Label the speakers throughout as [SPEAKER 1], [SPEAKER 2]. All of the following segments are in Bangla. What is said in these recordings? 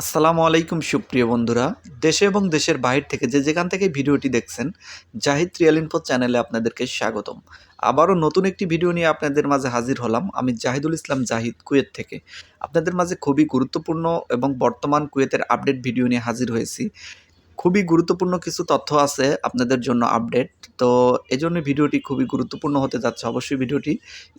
[SPEAKER 1] আসসালামু আলাইকুম সুপ্রিয় বন্ধুরা। দেশে এবং দেশের বাইরে থেকে যে যেখান থেকে ভিডিওটি দেখছেন, জাহিদ রিয়াল ইনফো চ্যানেলে আপনাদেরকে স্বাগতম। আবারও নতুন একটি ভিডিও নিয়ে আপনাদের মাঝে হাজির হলাম। আমি জাহিদুল ইসলাম জাহিদ, কুয়েত থেকে। আপনাদের মাঝে খুবই গুরুত্বপূর্ণ এবং বর্তমান কুয়েতের আপডেট ভিডিও নিয়ে হাজির হয়েছি। খুবই গুরুত্বপূর্ণ কিছু তথ্য আছে আপনাদের জন্য আপডেট তো এজন্য ভিডিওটি খুবই গুরুত্বপূর্ণ হতে যাচ্ছে। অবশ্যই ভিডিওটি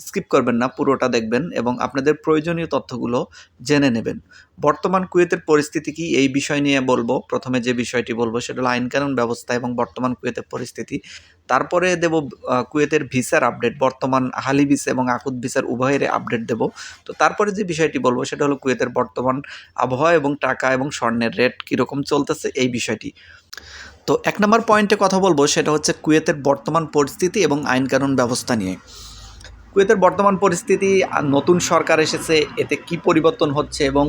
[SPEAKER 1] স্কিপ করবেন না, পুরোটা দেখবেন এবং আপনাদের প্রয়োজনীয় তথ্যগুলো জেনে নেবেন। বর্তমান কুয়েতের পরিস্থিতি কি? এই বিষয় নিয়ে বলব। প্রথমে যে বিষয়টি বলব, সেটা হলো আইন কানুন ব্যবস্থা এবং বর্তমান কুয়েতের পরিস্থিতি। তারপরে দেব কুয়েতের ভিসার আপডেট বর্তমান হালি ভিসা এবং আকুদ ভিসার উভয়ের আপডেট দেব। তো তারপরে যে বিষয়টি বলব, সেটা হলো কুয়েতের বর্তমান আবহাওয়া এবং টাকা এবং স্বর্ণের রেট কীরকম চলতেছে এই বিষয়টি। তো এক নম্বর পয়েন্টে কথা বলব, সেটা হচ্ছে কুয়েতের বর্তমান পরিস্থিতি এবং আইনকানুন ব্যবস্থা নিয়ে। কুয়েতের বর্তমান পরিস্থিতি, আর নতুন সরকার এসেছে, এতে কি পরিবর্তন হচ্ছে এবং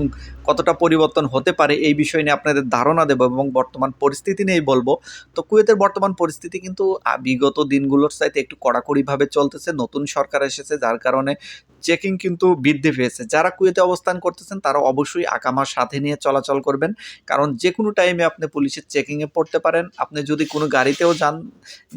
[SPEAKER 1] কতটা পরিবর্তন হতে পারে এই বিষয় নিয়ে আপনাদের ধারণা দেব এবং বর্তমান পরিস্থিতি নিয়েই বলব। তো কুয়েতের বর্তমান পরিস্থিতি কিন্তু বিগত দিনগুলোর চাইতে একটু কড়াকড়িভাবে চলতেছে, নতুন সরকার এসেছে, যার কারণে চেকিং কিন্তু বৃদ্ধি পেয়েছে। যারা কুয়েতে অবস্থান করতেছেন তারা অবশ্যই আকামার সাথে নিয়ে চলাচল করবেন। কারণ যে কোনো টাইমে আপনি পুলিশের চেকিংয়ে পড়তে পারেন। আপনি যদি কোনো গাড়িতেও যান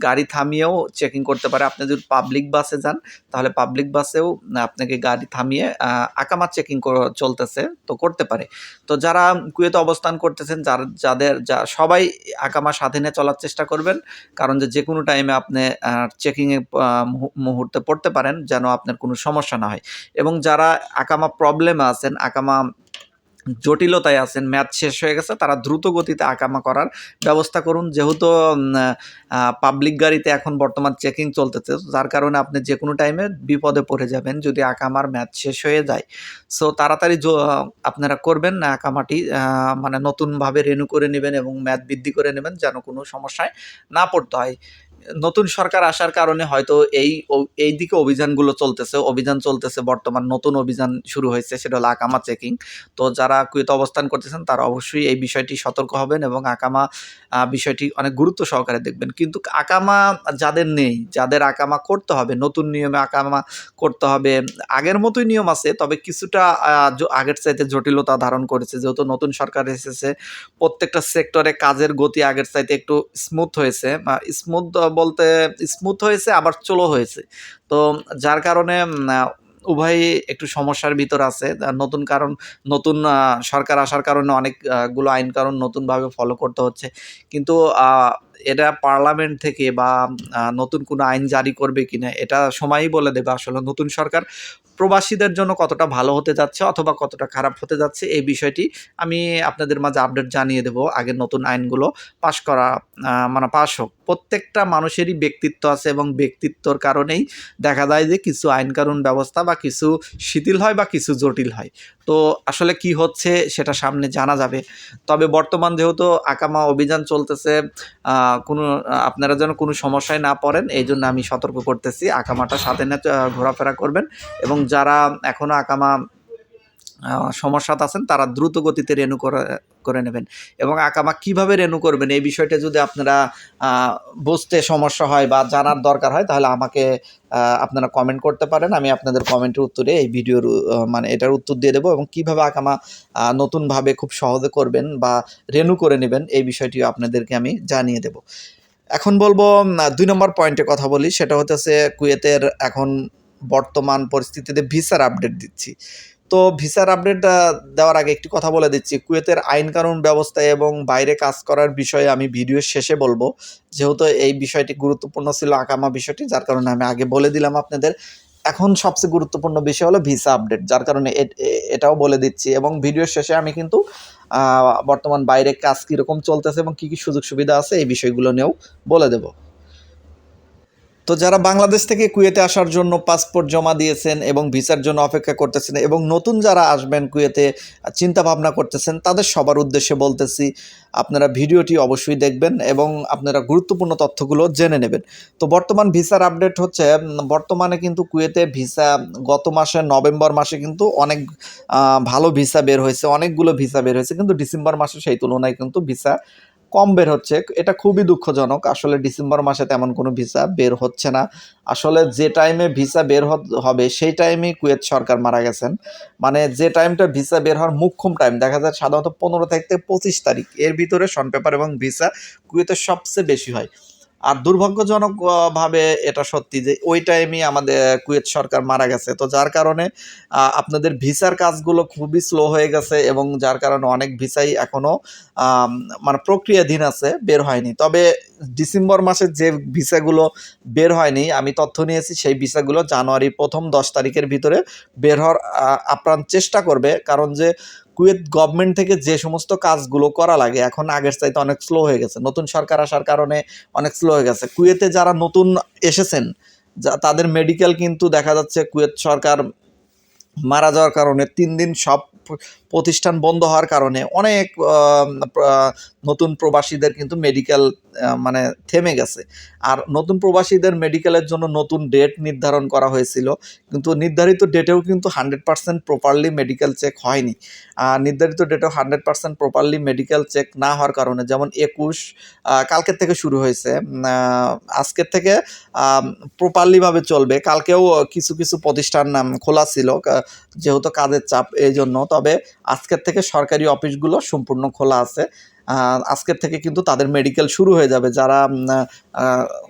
[SPEAKER 1] গাড়ি থামিয়েও চেকিং করতে পারে। আপনি যদি পাবলিক বাসে যান তাহলে পাবলিক বাসেও আপনাকে গাড়ি থামিয়ে আহ, আকামা চেকিং চলতেছে তো করতে পারে। তো যারা কুয়েতে অবস্থান করতেছেন যার যাদের যা সবাই আকামা সাথে নিয়ে চলার চেষ্টা করবেন। কারণ যে যে কোনো টাইমে আপনি চেকিংয়ে মুহূর্তে পড়তে পারেন যেন আপনার কোনো সমস্যা না হয়। এবং যারা আকামা প্রবলেমে আছেন, আকামা জটিলতায় আছেন, ম্যাথ শেষ হয়ে গেছে, তারা দ্রুত গতিতে আকামা করার ব্যবস্থা করুন। যেহেতু পাবলিক গাড়িতে এখন বর্তমান চেকিং চলতেছে, যার কারণে আপনি যে কোনো টাইমে বিপদে পড়ে যাবেন যদি আকামার ম্যাথ শেষ হয়ে যায়। সো তাড়াতাড়ি আপনারা করবেন না, আকামাটি মানে নতুনভাবে রেনু করে নেবেন এবং ম্যাথ বৃদ্ধি করে নেবেন যেন কোনো সমস্যায় না পড়তে হয়। নতুন সরকার আসার কারণে হয়তো এই এই দিকে অভিযানগুলো চলতেছে, অভিযান চলতেছে, বর্তমান নতুন অভিযান শুরু হয়েছে, সেটা হলো আকামা চেকিং। তো যারা কুয়েতে অবস্থান করতেছেন, তারা অবশ্যই এই বিষয়টি সতর্ক হবেন এবং আকামা বিষয়টি অনেক গুরুত্ব সহকারে দেখবেন। কিন্তু আকামা যাদের নেই, যাদের আকামা করতে হবে, নতুন নিয়মে আকামা করতে হবে, আগের মতোই নিয়ম আছে, তবে কিছুটা আগের চাইতে জটিলতা ধারণ করেছে। যেহেতু নতুন সরকার এসেছে, প্রত্যেকটা সেক্টরে কাজের গতি আগের চাইতে একটু স্মুথ হয়েছে স্মুথ বলতে স্মুথ হয়েছে, আবার চলো হয়েছে। তো যার কারণে উভয়ই একটু সমস্যার ভিতর আছে। নতুন কারণ, নতুন সরকার আসার কারণে অনেকগুলো আইন কারণ নতুনভাবে ফলো করতে হচ্ছে। কিন্তু এটা পার্লামেন্ট থেকে বা নতুন কোনো আইন জারি করবে কিনা, এটা সময়ই বলে দেবে আসলে নতুন সরকার। প্রবাসীদের জন্য কতটা ভালো হতে যাচ্ছে অথবা কতটা খারাপ হতে যাচ্ছে, এই বিষয়টি আমি আপনাদের মাঝে আপডেট জানিয়ে দেবো। আগের নতুন আইনগুলো পাশ করা মানে পাশ হোক। প্রত্যেকটা মানুষেরই ব্যক্তিত্ব আছে এবং ব্যক্তিত্বর কারণেই দেখা যায় যে কিছু আইন কানুন ব্যবস্থা বা কিছু শিথিল হয় বা কিছু জটিল হয়। তো আসলে কি হচ্ছে সেটা সামনে জানা যাবে। তবে বর্তমান যেহেতু আকামা অভিযান চলতেছে কোনো, আপনারা যেন কোনো সমস্যায় না পড়েন, এই জন্য আমি সতর্ক করতেছি। আকামাটা সাথে নিয়ে ঘোরাফেরা করবেন এবং যারা এখনও আকামা সমস্যাতে আছেন, তারা দ্রুত গতিতে রেনু করে নেবেন। এবং আকামা কীভাবে রেনু করবেন, এই বিষয়টা যদি আপনারা বুঝতে সমস্যা হয় বা জানার দরকার হয়, তাহলে আমাকে আপনারা কমেন্ট করতে পারেন। আমি আপনাদের কমেন্টের উত্তরে এই ভিডিওর মানে এটার উত্তর দিয়ে দেবো। এবং কীভাবে আকামা নতুনভাবে খুব সহজে করবেন বা রেনু করে নেবেন, এই বিষয়টিও আপনাদেরকে আমি জানিয়ে দেব। এখন বলব দুই নম্বর পয়েন্টে কথা বলি, সেটা হতেছে কুয়েতের এখন বর্তমান পরিস্থিতিতে ভিসার আপডেট দিচ্ছি। তো ভিসার আপডেট দেওয়ার আগে একটি কথা বলে দিচ্ছি। কুয়েতের আইন কানুন ব্যবস্থা এবং বাইরে কাজ করার বিষয়ে আমি ভিডিওর শেষে বলব। যেহেতু এই বিষয়টি গুরুত্বপূর্ণ ছিল আকামা বিষয়টি, যার কারণে আমি আগে বলে দিলাম আপনাদের। এখন সবচেয়ে গুরুত্বপূর্ণ বিষয় হলো ভিসা আপডেট যার কারণে এটাও বলে দিচ্ছি। এবং ভিডিওর শেষে আমি কিন্তু বর্তমান বাইরে কাজ কীরকম চলতেছে এবং কী কী সুযোগ সুবিধা আছে, এই বিষয়গুলো নিয়েও বলে দেবো। তো যারা বাংলাদেশ থেকে কুয়েতে আসার জন্য পাসপোর্ট জমা দিয়েছেন এবং ভিসার জন্য অপেক্ষা করতেছেন এবং নতুন যারা আসবেন কুয়েতে চিন্তা ভাবনা করতেছেন, তাদের সবার উদ্দেশ্যে বলতেছি, আপনারা ভিডিওটি অবশ্যই দেখবেন এবং আপনারা গুরুত্বপূর্ণ তথ্যগুলো জেনে নেবেন। তো বর্তমান ভিসার আপডেট হচ্ছে, বর্তমানে কিন্তু কুয়েতে ভিসা গত মাসে নভেম্বর মাসে কিন্তু অনেক ভালো ভিসা বের হয়েছে, অনেকগুলো ভিসা বের হয়েছে, কিন্তু ডিসেম্বর মাসে সেই তুলনায় কিন্তু ভিসা কম বের হচ্ছে। এটা খুবই দুঃখজনক। আসলে ডিসেম্বর মাসে তেমন কোনো ভিসা বের হচ্ছে না। আসলে যে টাইমে ভিসা বের হবে, সেই টাইমেই কুয়েত সরকার মারা গেছেন। মানে যে টাইমটা ভিসা বের হওয়ার মুখ্যম টাইম দেখা যায় সাধারণত পনেরো তারিখ থেকে পঁচিশ তারিখ। এর ভিতরে সন পেপার এবং ভিসা কুয়েতের সবচেয়ে বেশি হয়। আর দুর্ভাগ্যজনক আহ, ভাবে এটা সত্যি যে ওই টাইমই আমাদের কুয়েত সরকার মারা গেছে। তো যার কারণে আপনাদের ভিসার কাজগুলো খুবই স্লো হয়ে গেছে এবং যার কারণে অনেক ভিসাই এখনও আম, মানে প্রক্রিয়াধীন আছে বের হয়নি। তবে ডিসেম্বর মাসের যে ভিসাগুলো বের হয়নি আমি তথ্য নিয়েছি সেই ভিসাগুলো জানুয়ারি প্রথম দশ তারিখের ভিতরে বের হওয়ার আপ্রাণ চেষ্টা করবে। কারণ যে কুয়েত গভর্নমেন্ট থেকে যে সমস্ত কাজগুলো করা লাগে, এখন আগের চাইতে অনেক স্লো হয়ে গেছে। নতুন সরকার আসার কারণে অনেক স্লো হয়ে গেছে। কুয়েতে যারা নতুন এসেছেন, যা, তাদের মেডিকেল কিন্তু দেখা যাচ্ছে কুয়েত সরকার মারা যাওয়ার কারণে তিন দিন সব প্রতিষ্ঠান বন্ধ হওয়ার কারণে অনেক নতুন প্রবাসীদের কিন্তু মেডিকেল মানে থেমে গেছে। আর নতুন প্রবাসীদের মেডিকেলের জন্য নতুন ডেট নির্ধারণ করা হয়েছিল। কিন্তু নির্ধারিত ডেটেও কিন্তু hundred percent properly medical check হয়নি। আর নির্ধারিত ডেটেও hundred percent properly medical check না হওয়ার কারণে যেমন একুশ কালকের থেকে শুরু হয়েছে আজকের থেকে প্রপারলিভাবে চলবে। কালকেও কিছু কিছু প্রতিষ্ঠান খোলা ছিল যেহেতু কাজের চাপ এই জন্য তবে আজকের থেকে সরকারি অফিসগুলো সম্পূর্ণ খোলা আছে। আজকের থেকে কিন্তু তাদের মেডিকেল শুরু হয়ে যাবে। যারা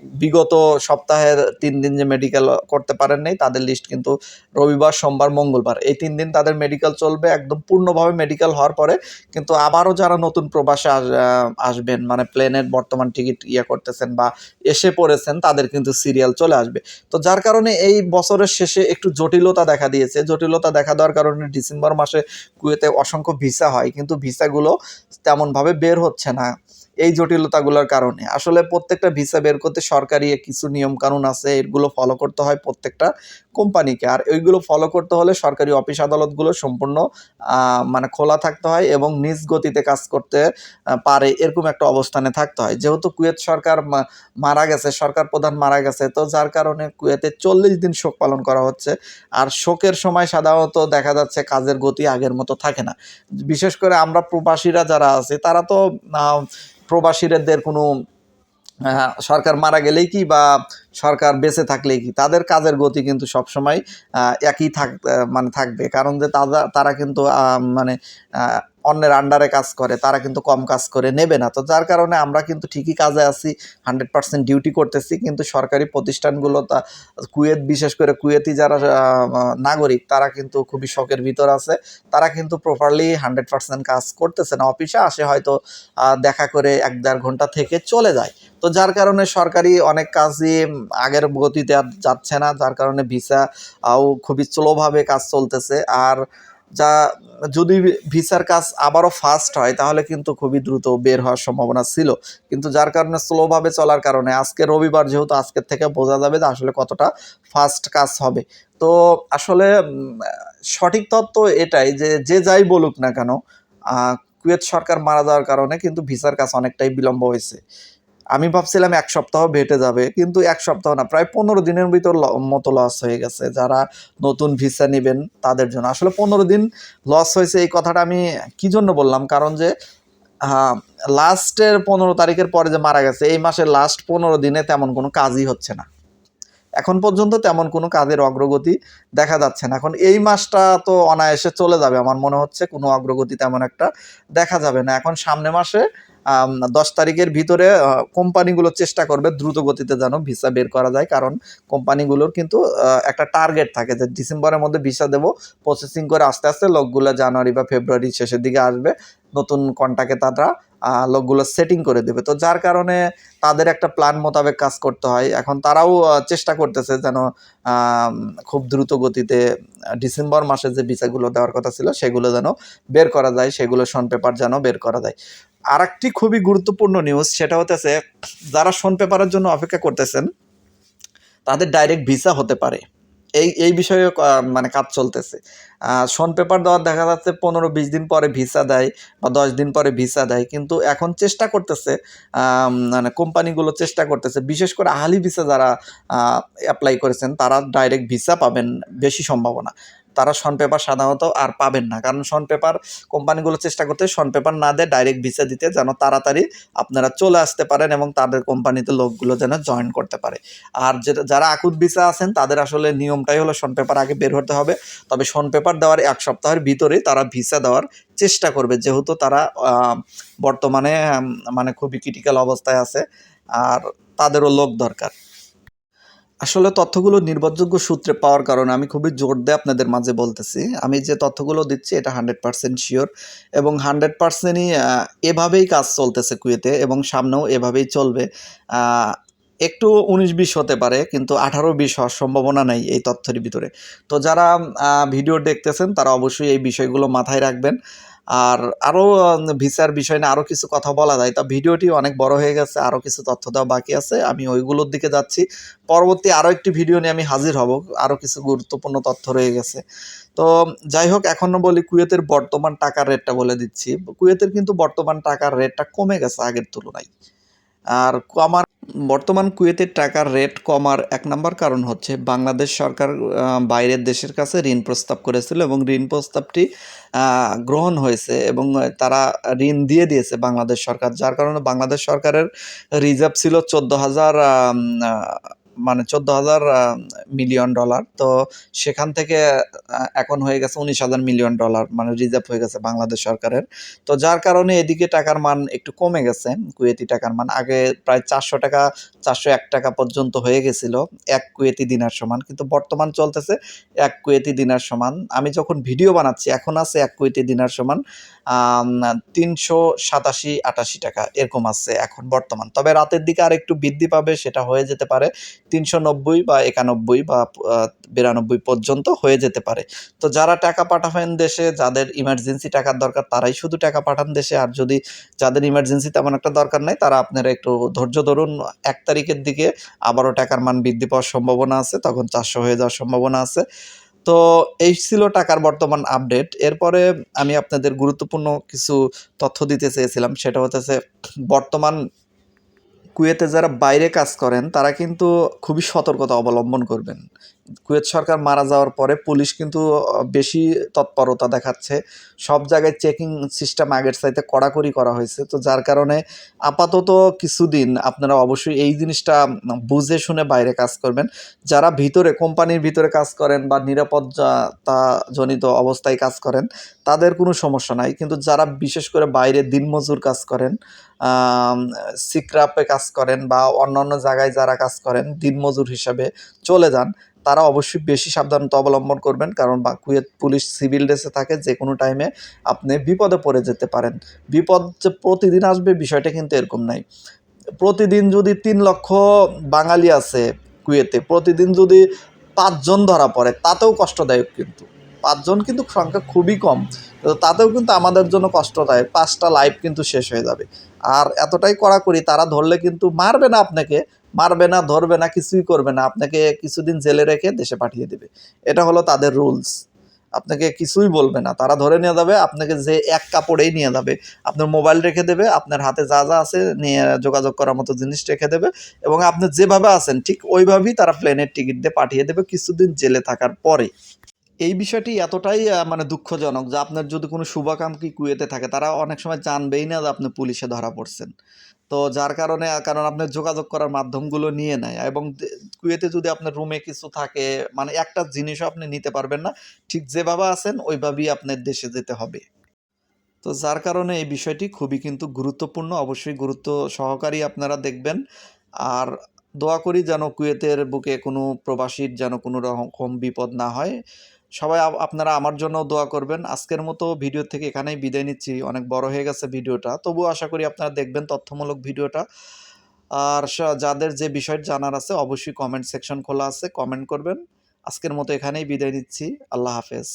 [SPEAKER 1] বিগত সপ্তাহের তিন দিন যে মেডিকেল করতে পারেন নাই, তাদের লিস্ট কিন্তু রবিবার, সোমবার, মঙ্গলবার। এই তিন দিন তাদের মেডিকেল চলবে একদম পূর্ণভাবে মেডিকেল হওয়ার পরে। কিন্তু আবারও যারা নতুন প্রবাসে আস- আসবেন মানে প্লেনের বর্তমান টিকিট ইয়ে করতেছেন বা এসে পড়েছেন, তাদের কিন্তু সিরিয়াল চলে আসবে। তো যার কারণে এই বছরের শেষে একটু জটিলতা দেখা দিয়েছে। জটিলতা দেখা দেওয়ার কারণে ডিসেম্বর মাসে কুয়েতে অসংখ্য ভিসা হয়। কিন্তু ভিসাগুলো তেমনভাবে বের হচ্ছে না। এই জটিলতাগুলোর কারণে। আসলে প্রত্যেকটা ভিসা বের করতে সরকারি কিছু নিয়ম কানুন আছে, এগুলো ফলো করতে হয় প্রত্যেকটা কোম্পানিকে আর ওইগুলো ফলো করতে হলে সরকারি অফিস আদালতগুলো সম্পূর্ণ মানে খোলা থাকতে হয় এবং নিজ গতিতে কাজ করতে পারে। এরকম একটা অবস্থানে থাকতে হয়। যেহেতু কুয়েত সরকার মারা গেছে, সরকার প্রধান মারা গেছে, তো যার কারণে কুয়েতে চল্লিশ দিন শোক পালন করা হচ্ছে। আর শোকের সময় সাধারণত দেখা যাচ্ছে কাজের গতি আগের মতো থাকে না। বিশেষ করে আমরা প্রবাসীরা যারা আছে, তারা তো প্রবাসীদের কোনো সরকার মারা গেলেই কি বা সরকার বেঁচে থাকলেই কি? তাদের কাজের গতি কিন্তু সবসময় একই থাক মানে থাকবে। কারণ যে তারা তারা কিন্তু মানে অন্যের আন্ডারে কাজ করে, তারা কিন্তু কম কাজ করে, নেবে না। তো যার কারণে আমরা কিন্তু ঠিকই কাজে আছি হান্ড্রেড পার্সেন্ট ডিউটি করতেছি, কিন্তু সরকারি প্রতিষ্ঠানগুলো তা, কুয়েত, বিশেষ করে কুয়েতি যারা নাগরিক, তারা কিন্তু খুবই শখের ভিতর আছে। তারা কিন্তু প্রপারলি হান্ড্রেড পার্সেন্ট কাজ করতেছে না। অফিসে আসে হয়তো দেখা করে এক দেড় ঘণ্টা থেকে চলে যায়। তো যার কারণে সরকারি অনেক কাজই আগের গতিতে আর যাচ্ছে না, যার কারণে ভিসা, আও খুবই স্লোভাবে কাজ চলতেছে। আর যা, যদি ভিসার কাজ আবারও ফাস্ট হয়, তাহলে কিন্তু খুবই দ্রুত বের হওয়ার সম্ভাবনা ছিল। কিন্তু যার কারণে স্লোভাবে চলার কারণে আজকে রবিবার যেহেতু আজকের থেকে বোঝা যাবে যে আসলে কতটা ফাস্ট কাজ হবে। তো আসলে সঠিক তত্ত্ব এটাই যে যে যাই বলুক না কেন কুয়েত সরকার মারা যাওয়ার কারণে কিন্তু ভিসার কাজ অনেকটাই বিলম্ব হয়েছে। আমি ভাবছিলাম এক সপ্তাহ ভেটে যাবে, কিন্তু এক সপ্তাহ না, প্রায় পনেরো দিনের ভিতর মতো লস হয়ে গেছে। যারা নতুন ভিসা নেবেন তাদের জন্য। আসলে পনেরো দিন লস হয়েছে এই কথাটা আমি কি জন্য বললাম? কারণ যে লাস্টের পনেরো তারিখের পরে যে মারা গেছে, এই মাসের লাস্ট পনেরো দিনে তেমন কোনো কাজই হচ্ছে না। এখন পর্যন্ত তেমন কোনো কাজের অগ্রগতি দেখা যাচ্ছে না। এখন এই মাসটা তো অনায়াসে চলে যাবে। আমার মনে হচ্ছে কোনো অগ্রগতি তেমন একটা দেখা যাবে না। এখন সামনে মাসে দশ তারিখের ভিতরে কোম্পানিগুলো চেষ্টা করবে দ্রুত গতিতে যেন ভিসা বের করা যায়, কারণ কোম্পানিগুলোর কিন্তু একটা টার্গেট থাকে যে ডিসেম্বরের মধ্যে ভিসা দেবো প্রসেসিং করে আস্তে আস্তে লোকগুলো জানুয়ারি বা ফেব্রুয়ারি শেষের দিকে আসবে। নতুন কন্টাকে তারা লোকগুলো সেটিং করে দেবে। তো যার কারণে তাদের একটা প্ল্যান মোতাবেক কাজ করতে হয়। এখন তারাও চেষ্টা করতেছে যেন খুব দ্রুত গতিতে ডিসেম্বর মাসে যে ভিসাগুলো দেওয়ার কথা ছিল, সেগুলো যেন বের করা যায়, সেগুলো শন পেপার যেন বের করা যায়। আর একটি খুবই গুরুত্বপূর্ণ নিউজ সেটা হতেছে যারা শন পেপারের জন্য অপেক্ষা করতেছেন, তাদের ডাইরেক্ট ভিসা হতে পারে। এই এই বিষয়ে মানে কাজ চলতেছে। শন পেপার দেওয়ার দেখা যাচ্ছে পনেরো বিশ দিন পরে ভিসা দেয় বা দশ দিন পরে ভিসা দেয়। কিন্তু এখন চেষ্টা করতেছে মানে কোম্পানিগুলো চেষ্টা করতেছে। বিশেষ করে আহালি ভিসা যারা অ্যাপ্লাই করেছেন, তারা ডাইরেক্ট ভিসা পাবেন বেশি সম্ভাবনা। তারা শন পেপার সাধারণত আর পাবেন না। কারণ শন পেপার কোম্পানিগুলো চেষ্টা করতে শন পেপার না দেয় ডাইরেক্ট ভিসা দিতে যেন তাড়াতাড়ি আপনারা চলে আসতে পারেন এবং তাদের কোম্পানিতে লোকগুলো যেন জয়েন করতে পারে। আর যেটা, যারা আকুত ভিসা আছেন, তাদের আসলে নিয়মটাই হলো শন পেপার আগে বের হতে হবে। তবে শন পেপার দেওয়ার এক সপ্তাহের ভিতরেই তারা ভিসা দেওয়ার চেষ্টা করবে। যেহেতু তারা বর্তমানে মানে খুবই ক্রিটিক্যাল অবস্থায় আছে, আর তাদেরও লোক দরকার। আসলে তথ্যগুলো নির্ভরযোগ্য সূত্রে পাওয়ার কারণে আমি খুবই জোর দিয়ে আপনাদের মাঝে বলতেছি। আমি যে তথ্যগুলো দিচ্ছি, এটা হান্ড্রেড পার্সেন্ট শিওর এবং হান্ড্রেড পার্সেন্টই এভাবেই কাজ চলতেছে কুয়েতে এবং সামনেও এভাবেই চলবে। একটু উনিশ বিশ হতে পারে, কিন্তু আঠারো বিশ হওয়ার সম্ভাবনা নাই এই তথ্যের ভিতরে। তো যারা ভিডিও দেখতেছেন, তারা অবশ্যই এই বিষয়গুলো মাথায় রাখবেন। আর আরও ভিসার বিষয় নিয়ে আরও কিছু কথা বলা যায়। তা ভিডিওটি অনেক বড় হয়ে গেছে আরও কিছু তথ্য দেওয়া বাকি আছে। আমি ওইগুলোর দিকে যাচ্ছি। পরবর্তী আরও একটি ভিডিও নিয়ে আমি হাজির হব। আরও কিছু গুরুত্বপূর্ণ তথ্য রয়ে গেছে। তো, যাই হোক এখনও বলি কুয়েতের বর্তমান টাকার রেটটা বলে দিচ্ছি। কুয়েতের কিন্তু বর্তমান টাকার রেটটা কমে গেছে আগের তুলনায়। আর কমার, বর্তমান কুয়েতের টাকার রেট কমার এক নম্বর কারণ হচ্ছে বাংলাদেশ সরকার বাইরের দেশের কাছে ঋণ প্রস্তাব করেছিল এবং ঋণ প্রস্তাবটি গ্রহণ হয়েছে এবং তারা ঋণ দিয়ে দিয়েছে বাংলাদেশ সরকার। যার কারণে বাংলাদেশ সরকারের রিজার্ভ ছিল চোদ্দ হাজার মানে চোদ্দ হাজার মিলিয়ন ডলার তো সেখান থেকে এখন হয়ে গেছে উনিশ হাজার মিলিয়ন ডলার মানে রিজার্ভ হয়ে গেছে বাংলাদেশ সরকারের। তো যার কারণে এদিকে টাকার মান একটু কমে গেছে, কুয়েতি টাকার মান। আগে প্রায় চারশো টাকা, চারশো এক টাকা পর্যন্ত হয়ে গেছিল, এক কুয়েতি দিনার সমান। কিন্তু বর্তমান চলতেছে এক কুয়েতি দিনার সমান। আমি যখন ভিডিও বানাচ্ছি, এখন আছে এক কুয়েতি দিনার সমান তিনশো সাতাশি আটাশি টাকা, এরকম আছে এখন বর্তমান। তবে রাতের দিকে আর একটু বৃদ্ধি পাবে, সেটা হয়ে যেতে পারে। তিনশো নব্বই বা একানব্বই বা বিরানব্বই পর্যন্ত হয়ে যেতে পারে। তো যারা টাকা পাঠাবেন দেশে, যাদের ইমার্জেন্সি টাকার দরকার, তারাই শুধু টাকা পাঠান দেশে। আর যদি যাদের ইমার্জেন্সি তেমন একটা দরকার নাই, তারা আপনারা একটু ধৈর্য ধরুন, এক তারিখের দিকে আবারও টাকার মান বৃদ্ধি পাওয়ার সম্ভাবনা আছে, তখন চারশো হয়ে যাওয়ার সম্ভাবনা আছে। তো এই ছিল টাকার বর্তমান আপডেট এরপরে আমি আপনাদের গুরুত্বপূর্ণ কিছু তথ্য দিতে চেয়েছিলাম, সেটা হতেছে বর্তমান কুয়েতে যারা বাইরে কাজ করেন তারা কিন্তু খুবই সতর্কতা অবলম্বন করবেন। কুয়েত সরকার মারা যাওয়ার পরে পুলিশ কিন্তু বেশি তৎপরতা দেখাচ্ছে। সব জায়গায় চেকিং সিস্টেম আগের চাইতে কড়াকড়ি করা হয়েছে। তো যার কারণে আপাতত কিছুদিন আপনারা অবশ্যই এই জিনিসটা বুঝে শুনে বাইরে কাজ করবেন। যারা ভিতরে, কোম্পানির ভিতরে কাজ করেন বা নিরাপত্তাজনিত অবস্থায় কাজ করেন, তাদের কোনো সমস্যা নাই। কিন্তু যারা বিশেষ করে বাইরে দিনমজুর কাজ করেন সিক্রাপে কাজ করেন বা অন্যান্য জায়গায় যারা কাজ করেন, দিনমজুর হিসাবে চলে যান তারা অবশ্যই বেশি সাবধানতা অবলম্বন করবেন, কারণ বা কুয়েত পুলিশ সিভিল ড্রেসে থাকে যে কোনো টাইমে আপনি বিপদে পড়ে যেতে পারেন। বিপদ যে প্রতিদিন আসবে বিষয়টা কিন্তু এরকম নাই। প্রতিদিন যদি তিন লক্ষ বাঙালি আছে কুয়েতে, প্রতিদিন যদি পাঁচজন ধরা পড়ে, তাতেও কষ্টদায়ক কিন্তু। পাঁচজন কিন্তু সংখ্যা খুবই কম তাতেও কিন্তু আমাদের জন্য কষ্টদায়ক। পাঁচটা লাইফ কিন্তু শেষ হয়ে যাবে। আর এতটাই কড়াকড়ি, তারা ধরলে কিন্তু মারবে না আপনাকে, মারবে না, ধরবে না, কিছুই করবে না। আপনাকে কিছুদিন জেলে রেখে দেশে পাঠিয়ে দেবে। এটা হলো তাদের রুলস। আপনাকে কিছুই বলবে না। তারা ধরে নিয়ে যাবে, আপনাকে যে এক কাপড়েই নিয়ে যাবে। আপনার মোবাইল রেখে দেবে, আপনার হাতে যা যা আছে নিয়ে যোগাযোগ করার মতো জিনিস রেখে দেবে এবং আপনি যেভাবে আছেন, ঠিক ওইভাবেই তারা প্লেনের টিকিট দিয়ে পাঠিয়ে দেবে কিছুদিন জেলে থাকার পরে। এই বিষয়টি এতটাই মানে দুঃখজনক যে আপনার যদি কোনো শুভাকাঙ্ক্ষী কুয়েতে থাকে, তারা অনেক সময় জানবেই না যে আপনি পুলিশে ধরা পড়ছেন। তো যার কারণে কারণ আপনার যোগাযোগ করার মাধ্যমগুলো নিয়ে নেয় এবং কুয়েতে যদি আপনার রুমে কিছু থাকে মানে একটা জিনিসও আপনি নিতে পারবেন না, ঠিক যেভাবে আছেন, ওইভাবেই আপনার দেশে যেতে হবে। তো যার কারণে এই বিষয়টি খুবই কিন্তু গুরুত্বপূর্ণ, অবশ্যই গুরুত্ব সহকারী আপনারা দেখবেন। আর দোয়া করি যেন কুয়েতের বুকে কোনো প্রবাসীর যেন কোনো রকম বিপদ না হয়। সবাই আপনারা আমার জন্য দোয়া করবেন। আজকের মতো ভিডিও থেকে এখানেই বিদায় নিচ্ছি। অনেক বড় হয়ে গেছে ভিডিওটা। তবুও আশা করি আপনারা দেখবেন তথ্যমূলক ভিডিওটা। আর যাদের যে বিষয় জানার আছে, অবশ্যই কমেন্ট সেকশন খোলা আছে। কমেন্ট করবেন। আজকের মতো এখানেই বিদায় নিচ্ছি। আল্লাহ হাফেজ।